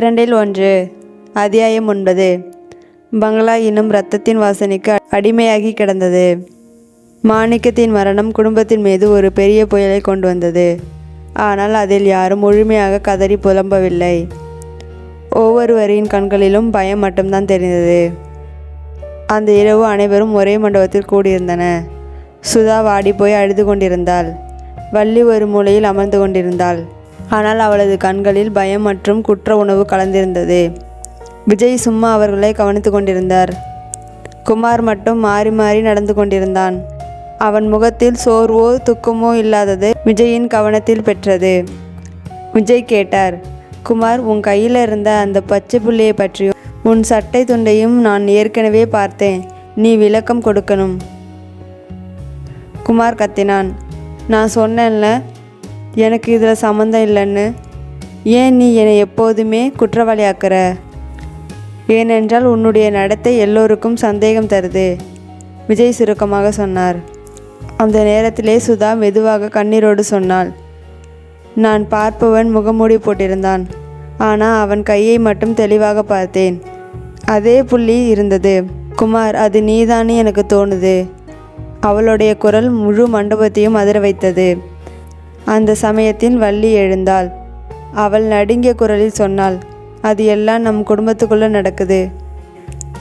இரண்டில் ஒன்று. அத்தியாயம் ஒன்பது. பங்களா இன்னும் இரத்தத்தின் வாசனைக்கு அடிமையாகி கிடந்தது. மாணிக்கத்தின் மரணம் குடும்பத்தின் மீது ஒரு பெரிய புயலை கொண்டு வந்தது. ஆனால் அதில் யாரும் முழுமையாக கதறி புலம்பவில்லை. ஒவ்வொருவரின் கண்களிலும் பயம் மட்டும்தான் தெரிந்தது. அந்த இரவு அனைவரும் ஒரே மண்டபத்தில் கூடியிருந்தன. சுதா வாடி போய் அழுது கொண்டிருந்தாள். வள்ளி ஒரு மூலையில் அமர்ந்து கொண்டிருந்தாள். ஆனால் அவளது கண்களில் பயம் மற்றும் குற்ற உணவு கலந்திருந்தது. விஜய் சும்மா அவர்களை கவனித்து கொண்டிருந்தார். குமார் மட்டும் மாறி மாறி நடந்து கொண்டிருந்தான். அவன் முகத்தில் சோர்வோ துக்கமோ இல்லாதது விஜயின் கவனத்தில் பெற்றது. விஜய் கேட்டார் குமார் உன் கையில் இருந்த அந்த பச்சை புள்ளியை பற்றியும் உன் சட்டை துண்டையும் நான் ஏற்கனவே பார்த்தேன். நீ விளக்கம் கொடுக்கணும். குமார் கத்தினான் நான் சொன்னேன்ல எனக்கு இதில் சம்மந்தம் இல்லைன்னு. ஏன் நீ என்னை எப்போதுமே குற்றவாளியாக்குற? ஏனென்றால் உன்னுடைய நடத்தை எல்லோருக்கும் சந்தேகம் தருது விஜய் சுருக்கமாக சொன்னார். அந்த நேரத்திலே சுதா மெதுவாக கண்ணீரோடு சொன்னாள். நான் பார்ப்பவன் முகமூடி போட்டிருந்தான் ஆனால் அவன் கையை மட்டும் தெளிவாக பார்த்தேன். அதே புள்ளி இருந்தது. குமார் அது நீதானே எனக்கு தோணுது. அவளுடைய குரல் முழு மண்டபத்தையும் அதிர வைத்தது. அந்த சமயத்தில் வள்ளி எழுந்தாள். அவள் நடுங்கிய குரலில் சொன்னாள் அது எல்லாம் நம் குடும்பத்துக்குள்ளே நடக்குது.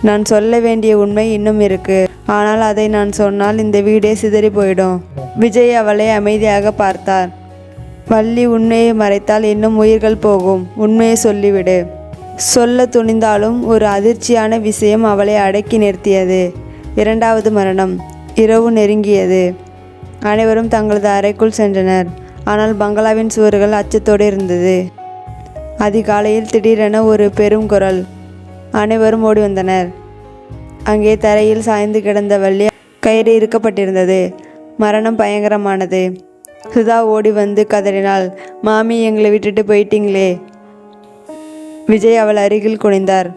நான் சொல்ல வேண்டிய உண்மை இன்னும் இருக்கு. ஆனால் அதை நான் சொன்னால் இந்த வீடே சிதறி போயிடும். விஜய் அவளை அமைதியாக பார்த்தார். வள்ளி உண்மையை மறைத்தால் இன்னும் உயிர்கள் போகும். உண்மையை சொல்லிவிடு. சொல்ல துணிந்தாலும் ஒரு அதிர்ச்சியான விஷயம் அவளை அடக்கி நிறுத்தியது. இரண்டாவது மரணம். இரவு நெருங்கியது. அனைவரும் தங்களது அறைக்குள் சென்றனர். ஆனால் பங்களாவின் சுவர்கள் அச்சத்தோடு இருந்தது. அதிகாலையில் திடீரென ஒரு பெரும் குரல். அனைவரும் ஓடி வந்தனர். அங்கே தரையில் சாய்ந்து கிடந்த வள்ளி கயிறு இறுக்கப்பட்டிருந்தது. மரணம் பயங்கரமானது. சுதா ஓடி வந்து கதறினாள். மாமி எங்களை விட்டுட்டு போயிட்டீங்களே. விஜய் அவள் அருகில் குனிந்தார்.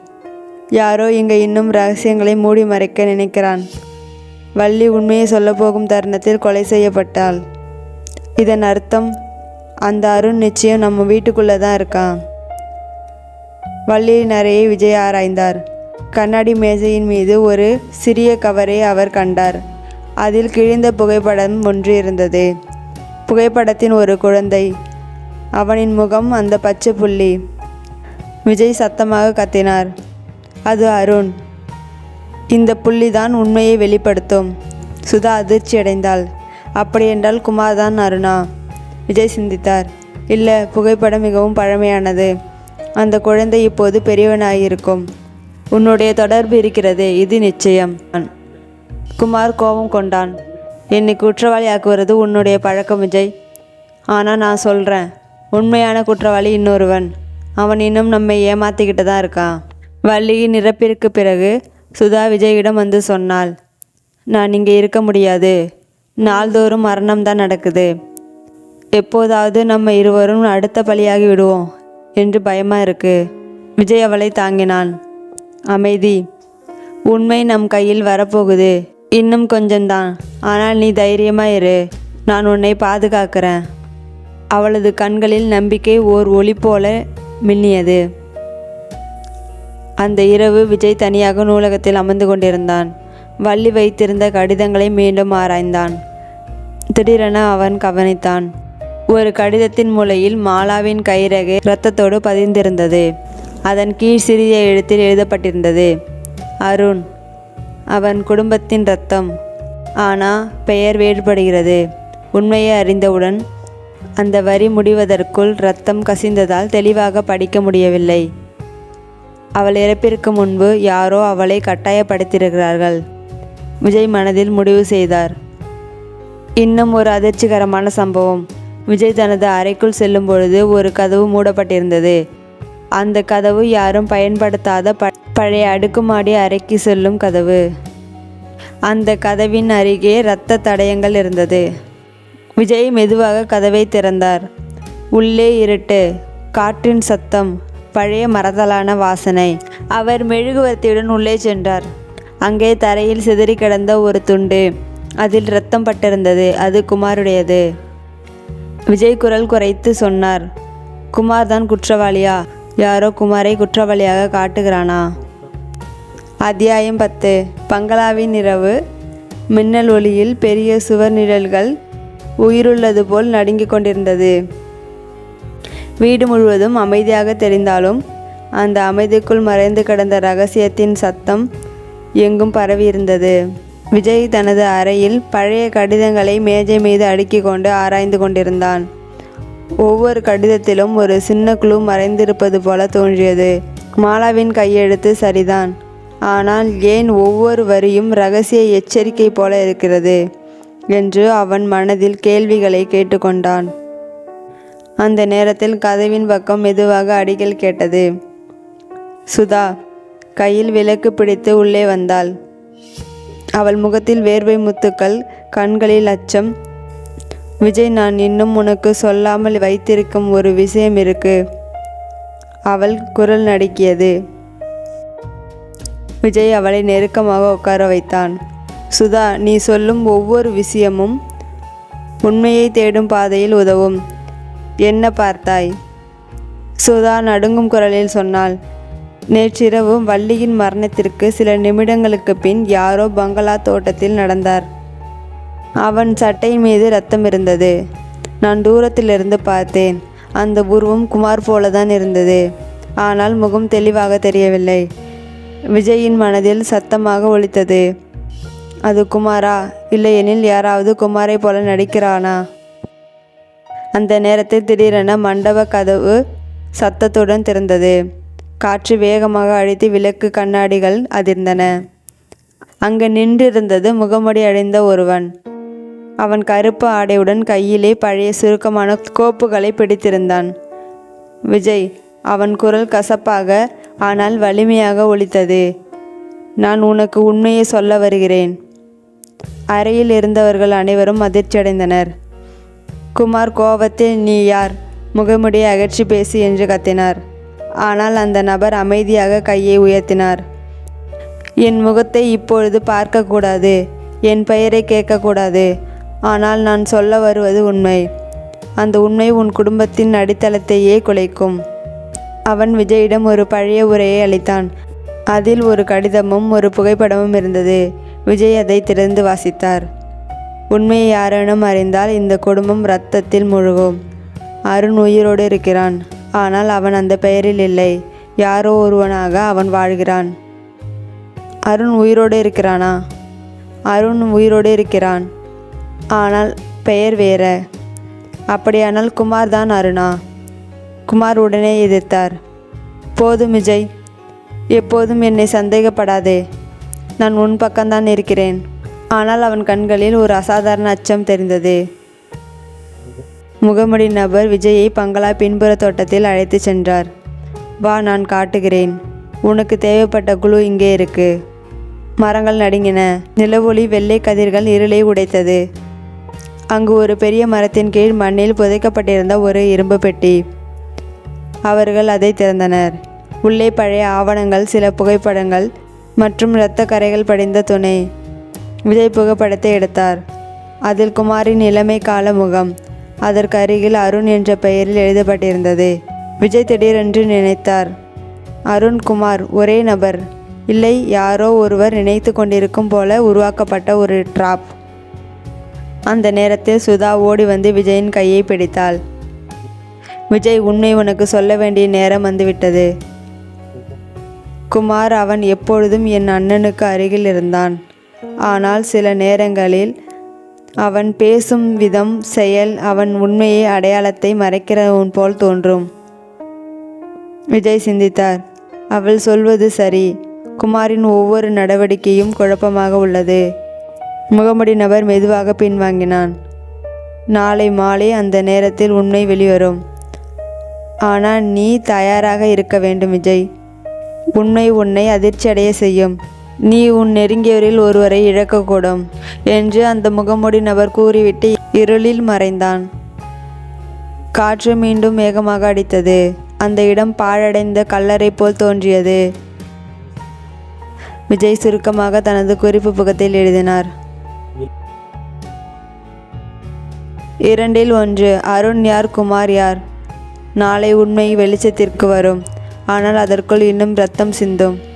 யாரோ இங்கே இன்னும் ரகசியங்களை மூடி மறைக்க நினைக்கிறான். வள்ளி உண்மையை சொல்லப் போகும் தருணத்தில் கொலை செய்யப்பட்டாள். இதன் அர்த்தம் அந்த அருண் நிச்சயம் நம்ம வீட்டுக்குள்ளே தான் இருக்கான் வள்ளியின் நிறைய விஜய் ஆராய்ந்தார். கண்ணாடி மேஜையின் மீது ஒரு சிறிய கவரை அவர் கண்டார். அதில் கிழிந்த புகைப்படம் ஒன்று இருந்தது. புகைப்படத்தின் ஒரு குழந்தை. அவனின் முகம் அந்த பச்சை புள்ளி. விஜய் சத்தமாக கத்தினார். அது அருண். இந்த புள்ளிதான் உண்மையை வெளிப்படுத்தும். சுதா அதிர்ச்சி அடைந்தாள் அப்படியென்றால் குமார் தான் அருணா. விஜய் சிந்தித்தார். இல்லை புகைப்படம் மிகவும் பழமையானது. அந்த குழந்தை இப்போது பெரியவனாயிருக்கும். உன்னுடைய தொடர்பு இருக்கிறது இது நிச்சயம். குமார் கோபம் கொண்டான். என்னை குற்றவாளி ஆக்குவது உன்னுடைய பழக்கம் விஜய். ஆனால் நான் சொல்கிறேன் உண்மையான குற்றவாளி இன்னொருவன். அவன் இன்னும் நம்மை ஏமாத்திக்கிட்டு தான் இருக்கான். வள்ளியின் இறப்பிற்கு பிறகு சுதா விஜயிடம் வந்து சொன்னாள். நான் இங்கே இருக்க முடியாது. நாள்தோறும் மரணம் தான் நடக்குது. எப்போதாவது நம்ம இருவரும் அடுத்த பலியாகி விடுவோம் என்று பயமாக இருக்கு. விஜய் அவளை தாங்கினான். அமைதி. உண்மை நம் கையில் வரப்போகுது. இன்னும் கொஞ்சம்தான். ஆனால் நீ தைரியமாக இரு. நான் உன்னை பாதுகாக்கிறேன். அவளது கண்களில் நம்பிக்கை ஓர் ஒளி போல மின்னியது. அந்த இரவு விஜய் தனியாக நூலகத்தில் அமர்ந்து கொண்டிருந்தான். வள்ளி வைத்திருந்த கடிதங்களை மீண்டும் ஆராய்ந்தான். திடீரென அவன் கவனித்தான். ஒரு கடிதத்தின் மூலையில் மாலாவின் கைரகு இரத்தத்தோடு பதிந்திருந்தது. அதன் கீழ் சிறிய எழுத்தில் எழுதப்பட்டிருந்தது அருண் அவன் குடும்பத்தின் ரத்தம் ஆனா பெயர் வேறுபடுகிறது. உண்மையை அறிந்தவுடன் அந்த வரி முடிவதற்குள் ரத்தம் கசிந்ததால் தெளிவாக படிக்க முடியவில்லை. அவள் இறப்பிற்கு முன்பு யாரோ அவளை கட்டாயப்படுத்தியிருக்கிறார்கள். விஜய் மனதில் முடிவு செய்தார். இன்னும் ஒரு அதிர்ச்சிகரமான சம்பவம். விஜய் தனது அறைக்குள் செல்லும் பொழுது ஒரு கதவு மூடப்பட்டிருந்தது. அந்த கதவு யாரும் பயன்படுத்தாத ப பழைய அடுக்குமாடி அறைக்கு செல்லும் கதவு. அந்த கதவின் அருகே இரத்த தடயங்கள் இருந்தது. விஜய் மெதுவாக கதவை திறந்தார். உள்ளே இருட்டு காற்றின் சத்தம் பழைய மரத்தலான வாசனை. அவர் மெழுகுவர்த்தியுடன் உள்ளே சென்றார். அங்கே தரையில் சிதறி கிடந்த ஒரு துண்டு. அதில் ரத்தம் பட்டிருந்தது. அது குமாருடையது. விஜய் குரல் குறைத்து சொன்னார். குமார் தான் குற்றவாளியா? யாரோ குமாரை குற்றவாளியாக காட்டுகிறானா? அத்தியாயம் பத்து. பங்களாவின் இரவு. மின்னல் ஒளியில் பெரிய சுவர் நிழல்கள் உயிருள்ளது போல் நடுங்கிக் கொண்டிருந்தது. வீடு முழுவதும் அமைதியாக தெரிந்தாலும் அந்த அமைதிக்குள் மறைந்து கிடந்த ரகசியத்தின் சத்தம் எங்கும் பரவியிருந்தது விஜய் தனது அறையில் பழைய கடிதங்களை மேஜை மீது அடுக்கி கொண்டு ஆராய்ந்து கொண்டிருந்தான். ஒவ்வொரு கடிதத்திலும் ஒரு சின்ன குழு மறைந்திருப்பது போல தோன்றியது. மாலாவின் கையெழுத்து சரிதான். ஆனால் ஏன் ஒவ்வொரு வரியும் ரகசிய எச்சரிக்கை போல இருக்கிறது? என்று அவன் மனதில் கேள்விகளை கேட்டுக்கொண்டான். அந்த நேரத்தில் கதவின் பக்கம் மெதுவாக அடிகள் கேட்டது. சுதா கையில் விளக்கு பிடித்து உள்ளே வந்தாள். அவள் முகத்தில் வேர்வை முத்துக்கள் கண்களில் அச்சம். விஜய் நான் இன்னும் உனக்கு சொல்லாமல் வைத்திருக்கும் ஒரு விஷயம் இருக்கு. அவள் குரல் நடுக்கியது விஜய் அவளை நெருக்கமாக உட்கார வைத்தான். சுதா நீ சொல்லும் ஒவ்வொரு விஷயமும் உண்மையை தேடும் பாதையில் உதவும். என்ன பார்த்தாய்? சுதா நடுங்கும் குரலில் சொன்னாள். நேற்றிரவு வள்ளியின் மரணத்திற்கு சில நிமிடங்களுக்கு பின் யாரோ பங்களா தோட்டத்தில் நடந்தார். அவன் சட்டை மீது ரத்தம் இருந்தது. நான் தூரத்திலிருந்து பார்த்தேன். அந்த உருவம் குமார் போலதான் இருந்தது. ஆனால் முகம் தெளிவாக தெரியவில்லை. விஜயின் மனதில் சத்தமாக ஒழித்தது அது குமாரா? இல்லையெனில் யாராவது குமாரை போல நடிக்கிறானா? அந்த நேரத்தில் திடீரென மண்டப கதவு சத்தத்துடன் திறந்தது. காற்று வேகமாக அழைத்து விளக்கு கண்ணாடிகள் அதிர்ந்தன. அங்கு நின்றிருந்தது முகமுடி அடைந்த ஒருவன். அவன் கருப்பு ஆடையுடன் கையிலே பழைய சுருக்கமான கோப்புகளை பிடித்திருந்தான். விஜய் அவன் குரல் கசப்பாக ஆனால் வலிமையாக ஒலித்தது. நான் உனக்கு உண்மையை சொல்ல வருகிறேன் அறையில் இருந்தவர்கள் அனைவரும் அதிர்ச்சியடைந்தனர். குமார் கோபத்தில் நீ யார் முகமுடியை அகற்றி பேசி என்று கத்தினார். ஆனால் அந்த நபர் அமைதியாக கையை உயர்த்தினார். என் முகத்தை இப்பொழுது பார்க்கக்கூடாது. என் பெயரை கேட்கக்கூடாது. ஆனால் நான் சொல்ல வருவது உண்மை. அந்த உண்மை உன் குடும்பத்தின் அடித்தளத்தையே குலைக்கும். அவன் விஜயிடம் ஒரு பழைய உரையை அளித்தான். அதில் ஒரு கடிதமும் ஒரு புகைப்படமும் இருந்தது. விஜய் அதை திறந்து வாசித்தார். உண்மையை யாரேனும் அறிந்தால் இந்த குடும்பம் இரத்தத்தில் முழுகும். அருண் உயிரோடு இருக்கிறான். ஆனால் அவன் அந்த பெயரில் இல்லை. யாரோ ஒருவனாக அவன் வாழ்கிறான். அருண் உயிரோடு இருக்கிறானா? அருண் உயிரோடு இருக்கிறான். ஆனால் பெயர் வேற. அப்படியானால் குமார் தான் அருணா? குமார் உடனே எதிர்த்தார். போதும் விஜய். எப்போதும் என்னை சந்தேகப்படாதே. நான் உன் பக்கம்தான் இருக்கிறேன். ஆனால் அவன் கண்களில் ஒரு அசாதாரண அச்சம் தெரிந்தது. முகமுடி நபர் விஜயை பங்களா பின்புற தோட்டத்தில் அழைத்து சென்றார். வா நான் காட்டுகிறேன். உனக்கு தேவைப்பட்ட குழு இங்கே இருக்கு. மரங்கள் நடுங்கின. நிலவொளி வெள்ளை கதிர்கள் இருளை உடைத்தது. அங்கு ஒரு பெரிய மரத்தின் கீழ் மண்ணில் புதைக்கப்பட்டிருந்த ஒரு இரும்பு பெட்டி. அவர்கள் அதை திறந்தனர். உள்ளே பழைய ஆவணங்கள் சில புகைப்படங்கள் மற்றும் இரத்த கரைகள் படிந்த துணை. விஜய் புகைப்படத்தை எடுத்தார். அதில் குமாரின் இளமை கால முகம் அதற்கு அருகில் அருண் என்ற பெயரில் எழுதப்பட்டிருந்தது. விஜய் திடீரென்று நினைத்தார். அருண்குமார் ஒரே நபர். இல்லை யாரோ ஒருவர் நினைத்து கொண்டிருக்கும் போல உருவாக்கப்பட்ட ஒரு ட்ராப். அந்த நேரத்தில் சுதா ஓடி வந்து விஜயின் கையை பிடித்தாள். விஜய் உண்மை உனக்கு சொல்ல வேண்டிய நேரம் வந்துவிட்டது. குமார் அவன் எப்பொழுதும் என் அண்ணனுக்கு அருகில் இருந்தான். ஆனால் சில நேரங்களில் அவன் பேசும் விதம் செயல் அவன் உண்மையை அடையாளத்தை மறைக்கிறவன் போல் தோன்றும். விஜய் சிந்தித்தார். அவள் சொல்வது சரி. குமாரின் ஒவ்வொரு நடவடிக்கையும் குழப்பமாக உள்ளது. முகமுடி நபர் மெதுவாக பின்வாங்கினான் நாளை மாலை அந்த நேரத்தில் உண்மை வெளிவரும். ஆனால் நீ தயாராக இருக்க வேண்டும் விஜய். உண்மை உன்னை அதிர்ச்சியடைய செய்யும். நீ உன் நெருங்கியவரில் ஒருவரை இழக்கக்கூடும் என்று அந்த முகமூடி நபர் கூறிவிட்டு இருளில் மறைந்தான். காற்று மீண்டும் வேகமாக அடித்தது. அந்த இடம் பாழடைந்த கல்லறை போல் தோன்றியது. விஜய் சுருக்கமாக தனது குறிப்பு புகத்தில் எழுதினார். இரண்டில் ஒன்று அருண் யார் குமார் யார்? நாளை உண்மை வெளிச்சத்திற்கு வரும். ஆனால் அதற்குள் இன்னும் ரத்தம் சிந்தும்.